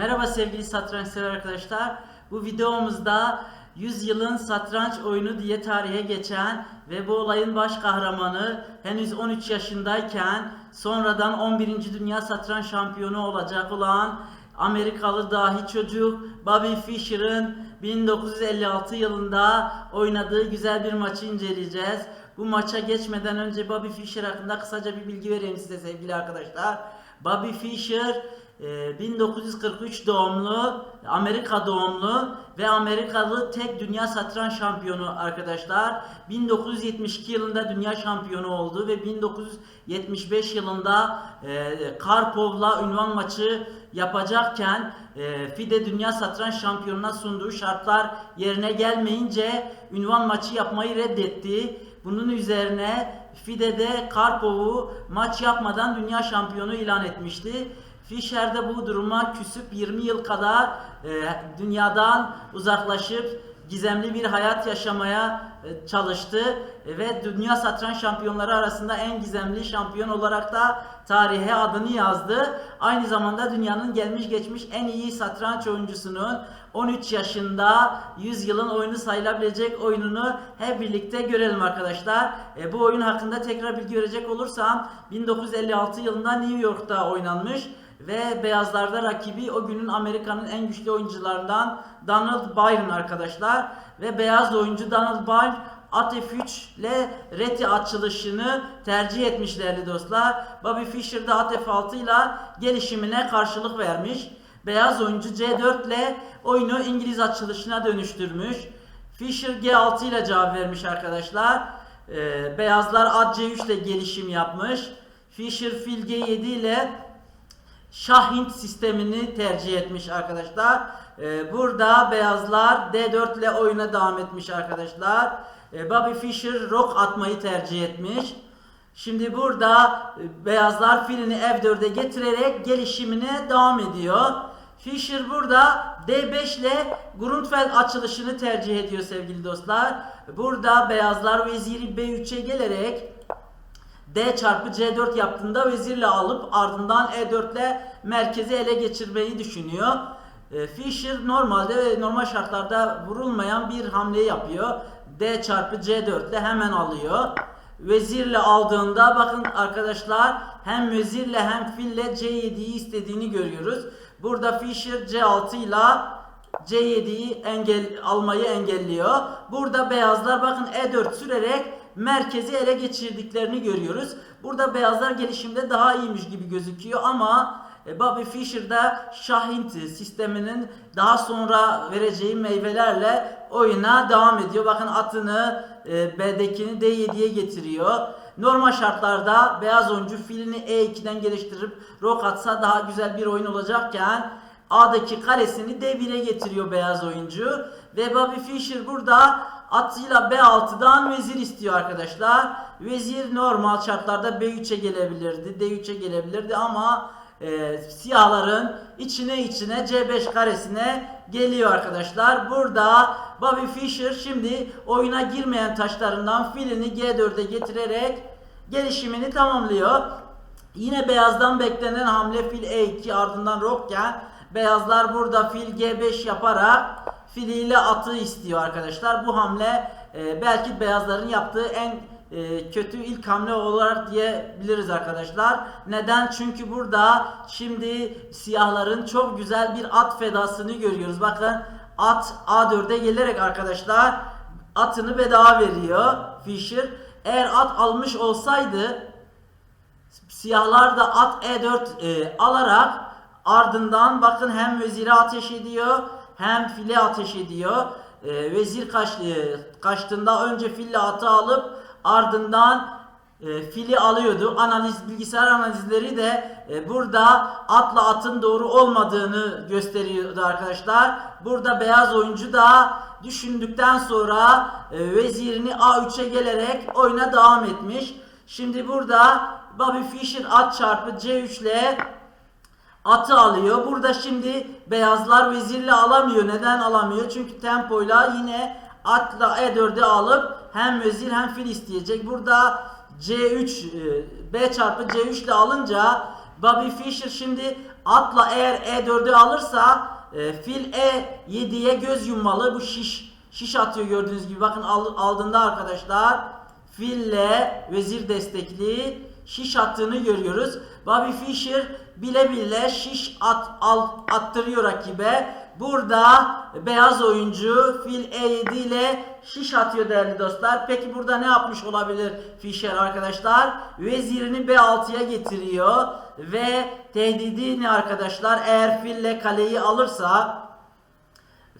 Merhaba sevgili satranç sever arkadaşlar. Bu videomuzda 100 yılın satranç oyunu diye tarihe geçen ve bu olayın baş kahramanı henüz 13 yaşındayken sonradan 11. Dünya Satranç Şampiyonu olacak olan Amerikalı dahi çocuk Bobby Fischer'ın 1956 yılında oynadığı güzel bir maçı inceleyeceğiz. Bu maça geçmeden önce Bobby Fischer hakkında kısaca bir bilgi vereyim size sevgili arkadaşlar. Bobby Fischer e, 1943 doğumlu, Amerika doğumlu ve Amerikalı tek dünya satranç şampiyonu arkadaşlar. 1972 yılında dünya şampiyonu oldu ve 1975 yılında e, Karpov'la ünvan maçı yapacakken e, FIDE Dünya Satranç Şampiyonu'na sunduğu şartlar yerine gelmeyince ünvan maçı yapmayı reddetti. Bunun üzerine FIDE'de Karpov'u maç yapmadan dünya şampiyonu ilan etmişti. Fischer de bu duruma küsüp 20 yıl kadar e, dünyadan uzaklaşıp gizemli bir hayat yaşamaya e, çalıştı E, ve dünya satranç şampiyonları arasında en gizemli şampiyon olarak da tarihe adını yazdı. Aynı zamanda dünyanın gelmiş geçmiş en iyi satranç oyuncusunun 13 yaşında 100 yılın oyunu sayılabilecek oyununu hep birlikte görelim arkadaşlar. E, bu oyun hakkında tekrar bilgi verecek olursam 1956 yılında New York'ta oynanmış ve beyazlarda rakibi o günün Amerika'nın en güçlü oyuncularından Donald Byron arkadaşlar. Ve beyaz oyuncu Donald Byron at F3 ile reti açılışını tercih etmişlerdi dostlar. Bobby Fischer de at F6 ile gelişimine karşılık vermiş. Beyaz oyuncu C4 ile oyunu İngiliz açılışına dönüştürmüş. Fischer G6 ile cevap vermiş arkadaşlar. Ee, beyazlar at C3 ile gelişim yapmış. Fischer fil G7 ile Şahint sistemini tercih etmiş arkadaşlar. Ee, burada beyazlar D4 ile oyuna devam etmiş arkadaşlar. Ee, Bobby Fischer rok atmayı tercih etmiş. Şimdi burada e, beyazlar filini F4'e getirerek gelişimine devam ediyor. Fischer burada D5 ile Grundfeld açılışını tercih ediyor sevgili dostlar. Burada beyazlar veziri B3'e gelerek D çarpı C4 yaptığında vezirle alıp ardından E4 ile merkezi ele geçirmeyi düşünüyor. E, Fischer normalde normal şartlarda vurulmayan bir hamle yapıyor. D çarpı C4 ile hemen alıyor. Vezirle aldığında bakın arkadaşlar hem vezirle hem fille C7'yi istediğini görüyoruz. Burada Fischer C6 ile C7'yi engel almayı engelliyor. Burada beyazlar bakın E4 sürerek merkezi ele geçirdiklerini görüyoruz. Burada beyazlar gelişimde daha iyiymiş gibi gözüküyor ama e, Bobby Fischer'da Şahint sisteminin daha sonra vereceği meyvelerle oyuna devam ediyor. Bakın atını e, B'dekini D7'ye getiriyor. Normal şartlarda beyaz oyuncu filini E2'den geliştirip rok atsa daha güzel bir oyun olacakken A'daki karesini D1'e getiriyor beyaz oyuncu. Ve Bobby Fischer burada atıyla B6'dan vezir istiyor arkadaşlar. Vezir normal şartlarda B3'e gelebilirdi, D3'e gelebilirdi ama e, siyahların içine içine C5 karesine geliyor arkadaşlar. Burada Bobby Fischer şimdi oyuna girmeyen taşlarından filini G4'e getirerek gelişimini tamamlıyor. Yine beyazdan beklenen hamle fil E2 ardından rokken beyazlar burada fil G5 yaparak filiyle atı istiyor arkadaşlar. Bu hamle e, belki beyazların yaptığı en e, kötü ilk hamle olarak diyebiliriz arkadaşlar. Neden? Çünkü burada şimdi siyahların çok güzel bir at fedasını görüyoruz. Bakın at A4'e gelerek arkadaşlar atını bedava veriyor Fischer. Eğer at almış olsaydı Siyahlar da at E4 e, alarak ardından bakın hem veziri ateş ediyor hem file ateş ediyor. E, vezir kaç, e, kaçtığında önce fille atı alıp ardından e, fili alıyordu. Analiz bilgisayar analizleri de e, burada atla atın doğru olmadığını gösteriyordu arkadaşlar. Burada beyaz oyuncu da düşündükten sonra e, vezirini A3'e gelerek oyuna devam etmiş. Şimdi burada Bobby Fischer at çarpı C3 ile atı alıyor. Burada şimdi beyazlar vezirle alamıyor. Neden alamıyor? Çünkü tempoyla yine atla E4'e alıp hem vezir hem fil isteyecek. Burada C3 e, B çarpı C3 ile alınca Bobby Fischer şimdi atla eğer E4'ü alırsa e, fil E7'ye göz yummalı. Bu şiş şiş atıyor gördüğünüz gibi. Bakın al- aldığında arkadaşlar fille vezir destekli şiş attığını görüyoruz. Bobby Fischer bile bile şiş at, al, attırıyor rakibe. Burada beyaz oyuncu fil E7 ile şiş atıyor değerli dostlar. Peki burada ne yapmış olabilir Fischer arkadaşlar? Vezirini B6'ya getiriyor ve tehdidi ne arkadaşlar? Eğer fille kaleyi alırsa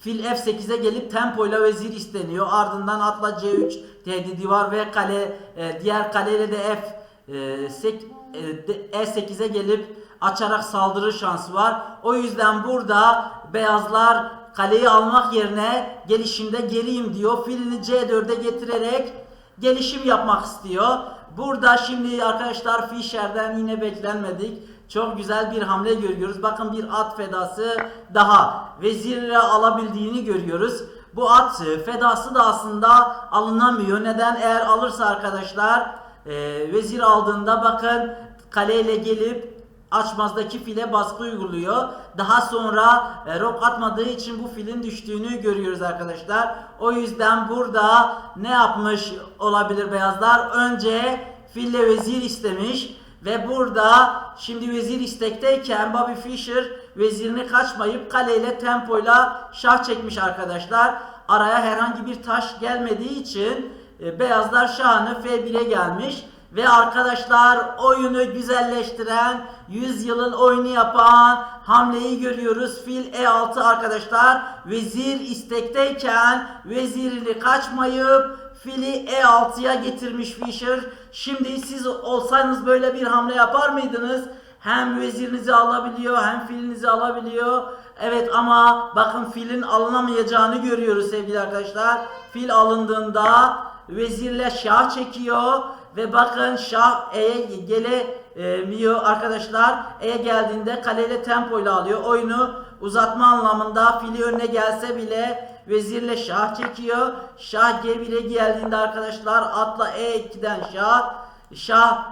Fil F8'e gelip tempoyla vezir isteniyor. Ardından atla C3 tehdidi var ve kale e, diğer kaleyle de F e, sek, e, de- E8'e gelip açarak saldırı şansı var. O yüzden burada beyazlar kaleyi almak yerine gelişimde geriyim diyor. Filini C4'e getirerek gelişim yapmak istiyor. Burada şimdi arkadaşlar Fischer'den yine beklenmedik. Çok güzel bir hamle görüyoruz. Bakın bir at fedası daha vezire alabildiğini görüyoruz. Bu at fedası da aslında alınamıyor. Neden? Eğer alırsa arkadaşlar e, vezir aldığında bakın kaleyle gelip açmazdaki file baskı uyguluyor. Daha sonra e, rok atmadığı için bu filin düştüğünü görüyoruz arkadaşlar. O yüzden burada ne yapmış olabilir beyazlar? Önce fille vezir istemiş ve burada şimdi vezir istekteyken Bobby Fischer vezirini kaçmayıp kaleyle tempoyla şah çekmiş arkadaşlar. Araya herhangi bir taş gelmediği için e, beyazlar şahını F1'e gelmiş. Ve arkadaşlar oyunu güzelleştiren, 100 yılın oyunu yapan hamleyi görüyoruz. Fil E6 arkadaşlar. Vezir istekteyken vezirini kaçmayıp fili E6'ya getirmiş Fischer. Şimdi siz olsanız böyle bir hamle yapar mıydınız? Hem vezirinizi alabiliyor hem filinizi alabiliyor. Evet ama bakın filin alınamayacağını görüyoruz sevgili arkadaşlar. Fil alındığında vezirle şah çekiyor ve bakın şah E'ye gelemiyor arkadaşlar. E'ye geldiğinde kaleyle tempoyla alıyor. Oyunu uzatma anlamında fili önüne gelse bile vezirle şah çekiyor. Şah G1'e geldiğinde arkadaşlar atla E2'den şah. Şah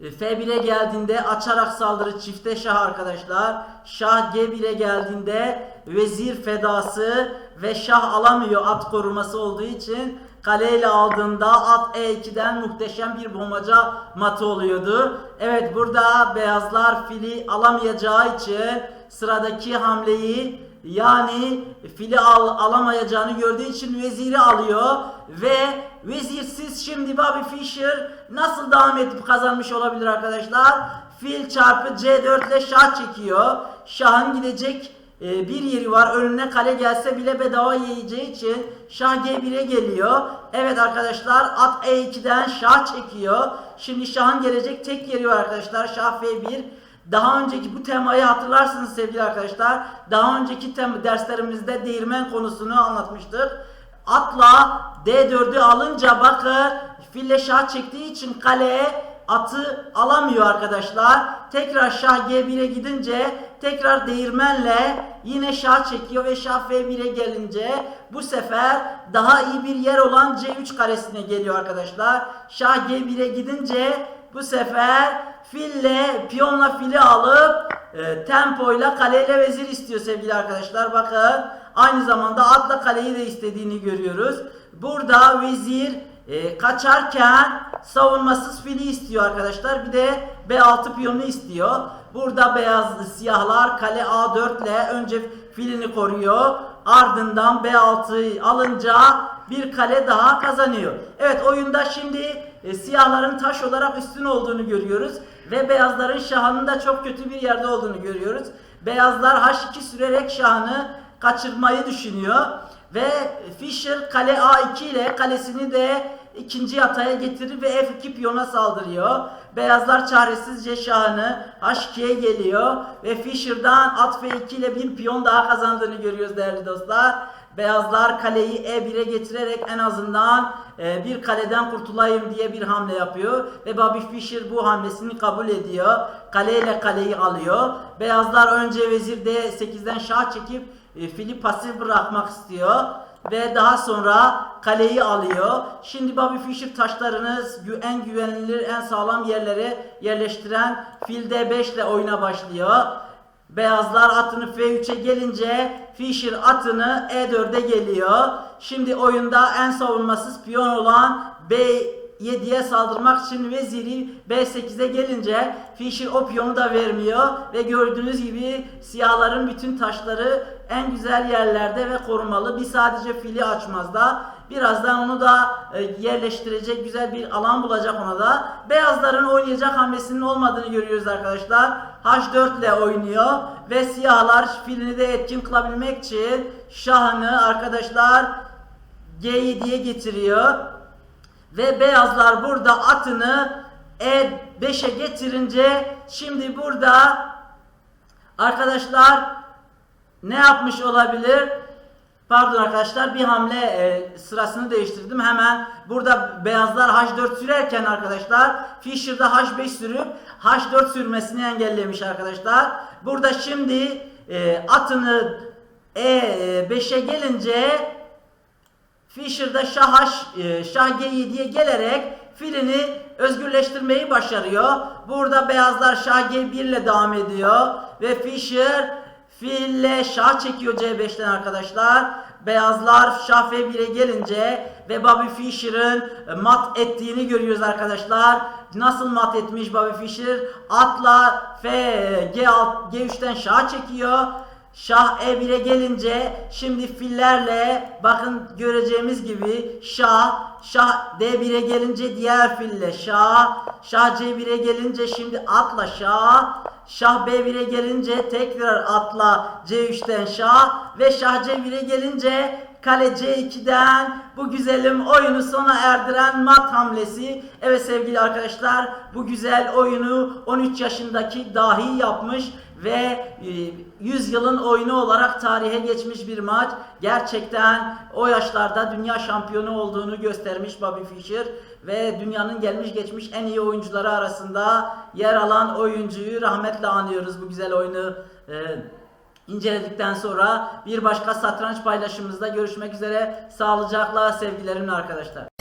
e, F1'e geldiğinde açarak saldırı çifte şah arkadaşlar. Şah G1'e geldiğinde vezir fedası ve şah alamıyor at koruması olduğu için kaleyle aldığında at E2'den muhteşem bir bombaca matı oluyordu. Evet burada beyazlar fili alamayacağı için sıradaki hamleyi yani fili al, alamayacağını gördüğü için veziri alıyor ve vezirsiz şimdi Bobby Fischer nasıl devam edip kazanmış olabilir arkadaşlar? Fil çarpı C4 ile şah çekiyor. Şahın gidecek e, bir yeri var. Önüne kale gelse bile bedava yiyeceği için şah G1'e geliyor. Evet arkadaşlar at E2'den şah çekiyor. Şimdi şahın gelecek tek yeri var arkadaşlar. Şah F1. Daha önceki bu temayı hatırlarsınız sevgili arkadaşlar. Daha önceki tem derslerimizde değirmen konusunu anlatmıştık. Atla D4'ü alınca bakın fille şah çektiği için kaleye atı alamıyor arkadaşlar. Tekrar şah G1'e gidince tekrar değirmenle yine şah çekiyor ve şah F1'e gelince bu sefer daha iyi bir yer olan C3 karesine geliyor arkadaşlar. Şah G1'e gidince bu sefer fille piyonla fili alıp e, tempoyla kaleyle vezir istiyor sevgili arkadaşlar. Bakın aynı zamanda atla kaleyi de istediğini görüyoruz. Burada vezir e, kaçarken savunmasız fili istiyor arkadaşlar. Bir de B6 piyonu istiyor. Burada beyazlı siyahlar kale A4 ile önce filini koruyor. Ardından B6'yı alınca bir kale daha kazanıyor. Evet oyunda şimdi e, siyahların taş olarak üstün olduğunu görüyoruz. Ve beyazların şahının da çok kötü bir yerde olduğunu görüyoruz. Beyazlar H2 sürerek şahını kaçırmayı düşünüyor. Ve Fischer kale A2 ile kalesini de ikinci yataya getirir ve F2 piyona saldırıyor. Beyazlar çaresizce şahını H2'ye geliyor ve Fischer'dan at F2 ile bir piyon daha kazandığını görüyoruz değerli dostlar. Beyazlar kaleyi E1'e getirerek en azından e, bir kaleden kurtulayım diye bir hamle yapıyor. Ve Bobby Fischer bu hamlesini kabul ediyor. Kaleyle kaleyi alıyor. Beyazlar önce vezir D8'den şah çekip e, fili pasif bırakmak istiyor. ve daha sonra kaleyi alıyor. Şimdi Bobby Fischer taşlarını en güvenilir, en sağlam yerlere yerleştiren fil D5 ile oyuna başlıyor. Beyazlar atını F3'e gelince Fischer atını E4'e geliyor. Şimdi oyunda en savunmasız piyon olan B7'ye saldırmak için veziri B8'e gelince Fischer o piyonu da vermiyor ve gördüğünüz gibi siyahların bütün taşları en güzel yerlerde ve korumalı. Bir sadece fili açmaz da birazdan onu da e, yerleştirecek güzel bir alan bulacak ona da. Beyazların oynayacak hamlesinin olmadığını görüyoruz arkadaşlar. H4 ile oynuyor ve siyahlar filini de etkin kılabilmek için şahını arkadaşlar G7'ye getiriyor. Ve beyazlar burada atını E5'e getirince şimdi burada arkadaşlar ne yapmış olabilir? Pardon arkadaşlar bir hamle e, sırasını değiştirdim. Hemen burada beyazlar H4 sürerken arkadaşlar Fischer de H5 sürüp H4 sürmesini engellemiş arkadaşlar. Burada şimdi e, atını E5'e gelince Fischer de Şah, H- e, Şah G7'ye gelerek filini özgürleştirmeyi başarıyor. Burada beyazlar Şah G1 ile devam ediyor ve Fischer fille Şah çekiyor C5'ten arkadaşlar. Beyazlar Şah F1'e gelince ve Bobby Fischer'ın mat ettiğini görüyoruz arkadaşlar. Nasıl mat etmiş Bobby Fischer? Atla F G6 G3'ten Şah çekiyor. Şah E1'e gelince şimdi fillerle bakın göreceğimiz gibi Şah Şah D1'e gelince diğer fille Şah Şah C1'e gelince şimdi atla Şah Şah B1'e gelince tekrar atla C3'ten Şah ve Şah C1'e gelince kale C2'den bu güzelim oyunu sona erdiren mat hamlesi. Evet sevgili arkadaşlar bu güzel oyunu 13 yaşındaki dahi yapmış ve e, 100 yılın oyunu olarak tarihe geçmiş bir maç. Gerçekten o yaşlarda dünya şampiyonu olduğunu göstermiş Bobby Fischer ve dünyanın gelmiş geçmiş en iyi oyuncuları arasında yer alan oyuncuyu rahmetle anıyoruz bu güzel oyunu e, inceledikten sonra bir başka satranç paylaşımımızda görüşmek üzere. Sağlıcakla sevgilerimle arkadaşlar.